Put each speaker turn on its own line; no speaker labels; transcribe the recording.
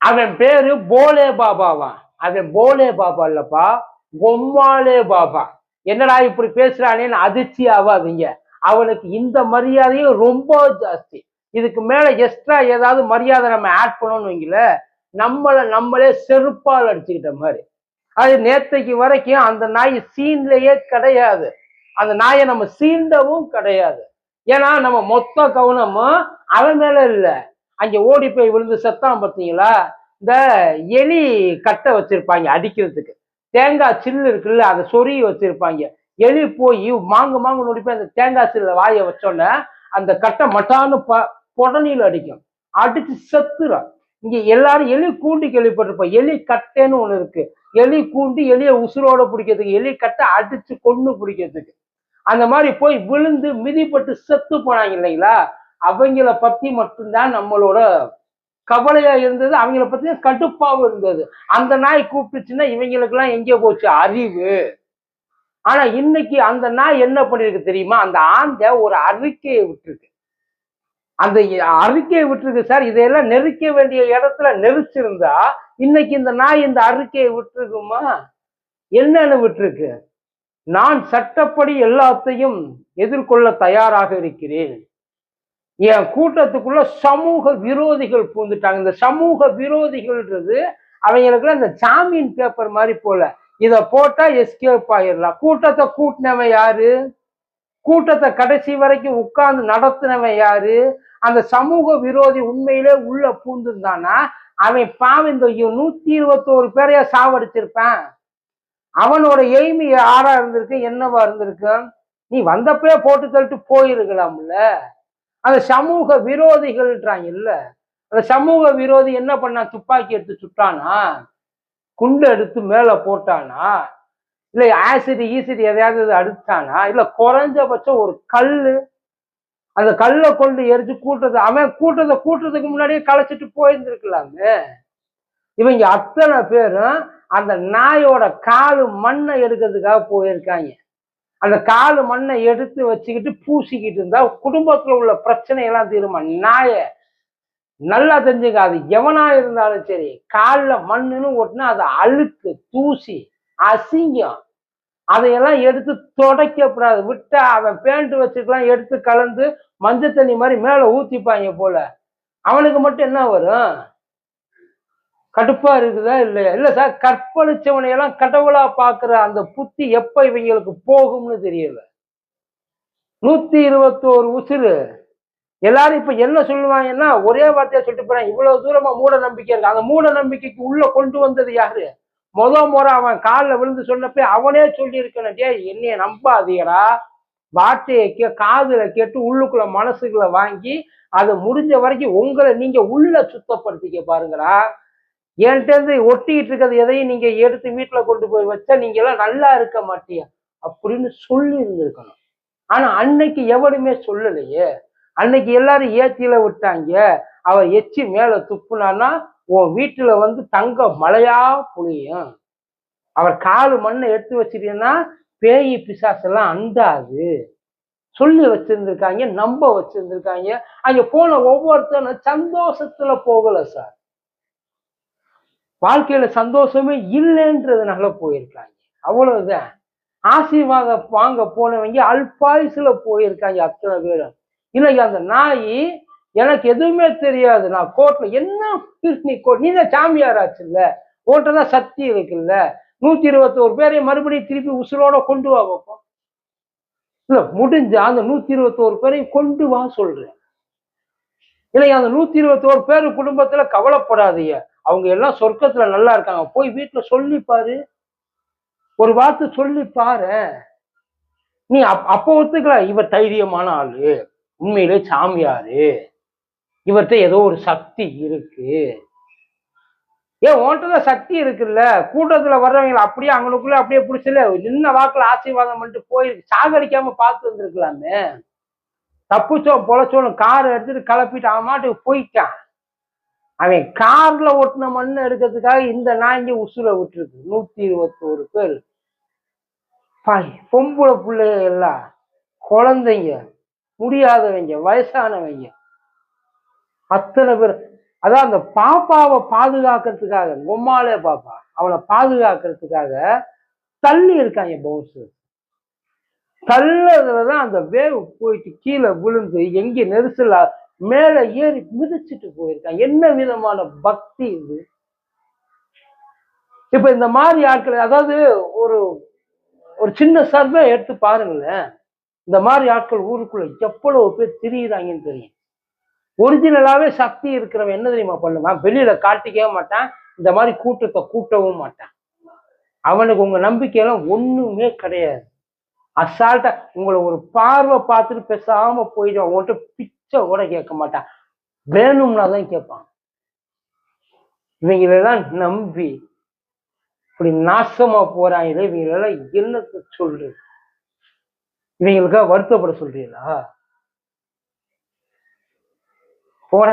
அவன் பேரு போலே பாபாவா? அவன் போலே பாபா இல்லப்பா பொம்மாலே பாபா. என்னடா இப்படி பேசுறானேன்னு அதிர்ச்சி ஆகாதீங்க அவனுக்கு இந்த மரியாதையும் ரொம்ப ஜாஸ்தி. இதுக்கு மேல எக்ஸ்ட்ரா ஏதாவது மரியாதை நம்ம ஆட் பண்ணணும்னு வைங்கள நம்மளை நம்மளே செருப்பால் அடிச்சுக்கிட்ட மாதிரி. அது நேத்தைக்கு வரைக்கும் அந்த நாய் சீன்லயே கிடையாது. அந்த நாயை நம்ம சீண்டவும் கிடையாது. ஏன்னா நம்ம மொத்த கவனமும் அவன் மேல இல்லை. அங்கே ஓடி போய் விழுந்து செத்தான் பார்த்தீங்களா? இந்த எலி கட்டை வச்சிருப்பாங்க அடிக்கிறதுக்கு. தேங்காய் சில்லு இருக்குல்ல அதை சொருகி வச்சிருப்பாங்க. எலி போய் மாங்கு மாங்கு நோடி போய் அந்த தேங்காய் சில்ல வாயை வச்சோன்னே அந்த கட்டை மட்டான்னு ப புடனியில் அடிக்கும். அடிச்சு செத்துரும். இங்க எல்லாரும் எலி கூண்டு கேள்விப்பட்டிருப்போம். எலி கட்டைன்னு ஒண்ணு இருக்கு. எலி கூண்டி எலியை உசுரோட பிடிக்கிறதுக்கு எலி கட்டை அடிச்சு கொண்டு பிடிக்கிறதுக்கு. அந்த மாதிரி போய் விழுந்து மிதிப்பட்டு செத்து போனாங்க இல்லைங்களா? அவங்கள பத்தி மட்டும்தான் நம்மளோட கவலையா இருந்தது. அவங்கள பத்தி கடுப்பாவும் இருந்தது. அந்த நாய் கூப்பிட்டுச்சுன்னா இவங்களுக்கெல்லாம் எங்கே போச்சு? அறிவு. ஆனா இன்னைக்கு அந்த நாய் என்ன பண்ணிருக்கு தெரியுமா? அந்த ஆந்தை ஒரு அறிக்கையை விட்டுருக்கு. அந்த அறிக்கையை விட்டுருக்கு சார். இதையெல்லாம் நெருக்க வேண்டிய இடத்துல நெரிச்சிருந்தா இன்னைக்கு இந்த நாய் இந்த அறிக்கையை விட்டுருக்குமா? என்னன்னு விட்டுருக்கு. நான் சட்டப்படி எல்லாத்தையும் எதிர்கொள்ள தயாராக இருக்கிறேன். என் கூட்டத்துக்குள்ள சமூக விரோதிகள் பூந்துட்டாங்க. இந்த சமூக விரோதிகள்ன்றது அவங்களுக்குள்ள இந்த ஜாமீன் பேப்பர் மாதிரி போல. இதை போட்டா எஸ்கேப் ஆயிடலாம். கூட்டத்தை கூட்டினவன் யாரு? கூட்டத்தை கடைசி வரைக்கும் உட்கார்ந்து நடத்தினவன் யாரு? அந்த சமூக விரோதி உண்மையிலே உள்ள பூந்துருந்தானா? அவன் பாவம் இந்த நூத்தி இருபத்தோரு பேரைய சாவடிச்சிருப்பான். அவனோட எய்மி யாரா இருந்திருக்கு? என்னவா இருந்திருக்கு? நீ வந்தப்பே போட்டு தள்ளிட்டு போயிருக்கலாம்ல. அந்த சமூக விரோதிகள்ன்றாங்க இல்ல. அந்த சமூக விரோதி என்ன பண்ணா துப்பாக்கி எடுத்து சுட்டானா? குண்டு எடுத்து மேல போட்டானா? இல்ல ஆசிட் ஈசிட் எதையாவது அடிச்சானா? இல்ல குறைஞ்சபட்சம் ஒரு கல்லு அந்த கல்லை கொண்டு எரிச்சு கூட்டுறது அவன் கூட்டுறதை கூட்டுறதுக்கு முன்னாடியே களைச்சிட்டு போயிருந்துருக்கலாமே. இவங்க அத்தனை பேரும் அந்த நாயோட காலு மண்ணை எடுக்கிறதுக்காக போயிருக்காங்க. அந்த காலு மண்ணை எடுத்து வச்சுக்கிட்டு பூசிக்கிட்டு இருந்தா குடும்பத்துல உள்ள பிரச்சனையெல்லாம் தீருமா? நாய நல்லா தெரிஞ்சுக்க அது எவனா இருந்தாலும் சரி காலில் மண்ணுன்னு ஒட்டினா அது அழுக்கு தூசி அசிங்கம். அதையெல்லாம் எடுத்து துடைக்கப்படாது விட்டா அவன் பேண்ட் வச்சுக்கலாம் எடுத்து கலந்து மஞ்சள் தண்ணி மாதிரி மேலே ஊற்றிப்பாங்க போல. அவனுக்கு மட்டும் என்ன வரும்? கடுப்பா இருக்குதா இல்லையா? இல்ல சார் கற்பழிச்சவனை எல்லாம் கடவுளா பாக்குற அந்த புத்தி எப்ப இவங்களுக்கு போகும்னு தெரியல. நூத்தி இருபத்தோரு உசுறு. எல்லாரும் இப்ப என்ன சொல்லுவாங்கன்னா ஒரே வார்த்தையா சொல்லிட்டு போறேன் இவ்வளவு தூரமா மூட நம்பிக்கை இருக்கு. அந்த மூட நம்பிக்கைக்கு உள்ள கொண்டு வந்தது யாரு? முத முறை அவன் காலில் விழுந்து சொன்னப்ப அவனே சொல்லியிருக்கணும். டே என்னைய நம்பாதீரா வார்த்தையை கே காதுல கேட்டு உள்ளுக்குள்ள மனசுக்குள்ள வாங்கி அதை முடிஞ்ச வரைக்கும் உங்களை நீங்க உள்ள சுத்தப்படுத்திக்க பாருங்கடா. என்கிட்டருந்து ஒட்டிக்கிட்டு இருக்கிறது எதையும் நீங்க எடுத்து வீட்டுல கொண்டு போய் வச்சா நீங்க எல்லாம் நல்லா இருக்க மாட்டியா? அப்படின்னு சொல்லி இருந்திருக்கணும். ஆனா அன்னைக்கு எவனுமே சொல்லலையே. அன்னைக்கு எல்லாரும் ஏத்தியில விட்டாங்க. அவர் எச்சி மேல துப்புனான்னா உன் வீட்டுல வந்து தங்க மழையா புளியும். அவர் காலு மண்ணை எடுத்து வச்சிட்டீங்கன்னா பேய் பிசாசெல்லாம் அண்டாது. சொல்லி வச்சிருந்திருக்காங்க நம்ப வச்சிருந்திருக்காங்க. அங்க போன ஒவ்வொருத்தனும் சந்தோஷத்துல போகல சார். வாழ்க்கையில சந்தோஷமே இல்லைன்றதுனால போயிருக்காங்க. அவ்வளவுதான். ஆசீர்வாதம் வாங்க போனவங்க அல்பாயுசுல போயிருக்காங்க அத்தனை பேரும். இன்னைக்கு அந்த நாய் எனக்கு எதுவுமே தெரியாது. நான் கோர்ட்ல என்ன நீ கோர்ட் நீ தான் சாமியார் இல்ல கோர்ட்டை தான் சக்தி இருக்குல்ல? நூத்தி இருபத்தோரு பேரையும் மறுபடியும் திருப்பி உசுரோட கொண்டு வா பார்ப்போம் இல்ல முடிஞ்சா அந்த நூத்தி இருபத்தோரு பேரையும் கொண்டு வா சொல்றேன். இல்லை அந்த நூத்தி இருபத்தோரு பேர் குடும்பத்துல கவலைப்படாதீங்க. அவங்க எல்லாம் சொர்க்கத்துல நல்லா இருக்காங்க. போய் வீட்டுல சொல்லி பாரு. ஒரு வார்த்தை சொல்லி பாரு. நீ அப் அப்போ ஒத்துக்கலாம் இவர் தைரியமான ஆளு. உண்மையிலே சாமியாரு. இவர்கிட்ட ஏதோ ஒரு சக்தி இருக்கு. ஏன் உன்கிட்ட சக்தி இருக்குல்ல? கூட்டத்துல வர்றவங்களை அப்படியே அவங்களுக்குள்ள அப்படியே பிடிச்சல நின்ன வாக்குல ஆசீர்வாதம் பண்ணிட்டு போயிருக்கு சாகடிக்காம பார்த்து வந்திருக்கலாமே. தப்புச்சோ பொழைச்சோன்னு கார் எடுத்துட்டு கிளப்பிட்டு அவன் மாட்டுக்கு போயிட்டான். அவன் கார்ல ஓட்டின மண்ணு எடுக்கிறதுக்காக இந்த நாய்ங்க உசுர விட்டுருக்கு. நூத்தி இருபத்தோரு பேர். பாய் பொம்பளை பிள்ளைங்க எல்லாம் குழந்தைங்க முடியாதவங்க வயசானவங்க. அத்தனை பேர். அதான் அந்த பாப்பாவை பாதுகாக்கிறதுக்காக பொம்மாலே பாப்பா அவளை பாதுகாக்கிறதுக்காக தள்ளி இருக்காங்க பவுன்சர் தள்ளதுலதான் அந்த வேவ் போயிட்டு கீழே விழுந்து எங்க நெரிசல் மேலே ஏறி மிதிச்சிட்டு போயிருக்கான் என்ன விதமான பக்தி இது? இப்ப இந்த மாதிரி ஆட்கள் அதாவது ஒரு ஒரு சின்ன சர்வே எடுத்து பாருங்களேன். இந்த மாதிரி ஆட்கள் ஊருக்குள்ள எவ்வளவு பேர் திரியிறாங்கன்னு தெரியும். ஒரிஜினலாவே சக்தி இருக்கிறவன் என்ன தெரியுமா பண்ணுவான்? வெளியில காட்டிக்கவே மாட்டான் இந்த மாதிரி கூட்டத்தை கூட்டவும் மாட்டான். அவனுக்கு உங்க நம்பிக்கையெல்லாம் ஒண்ணுமே கிடையாது. அசால்ட்டா உங்களை ஒரு பார்வை பார்த்துட்டு பேசாம போயிடும் உங்கள்கிட்ட பிச்சை கூட கேட்க மாட்டான் வேணும்னா தான் கேட்பான். இவங்களெல்லாம் நம்பி இப்படி நாசமா போறாங்களே இவங்களெல்லாம் என்ன சொல்லு? இவங்களுக்காக வருத்தப்பட சொல்றீங்களா? போற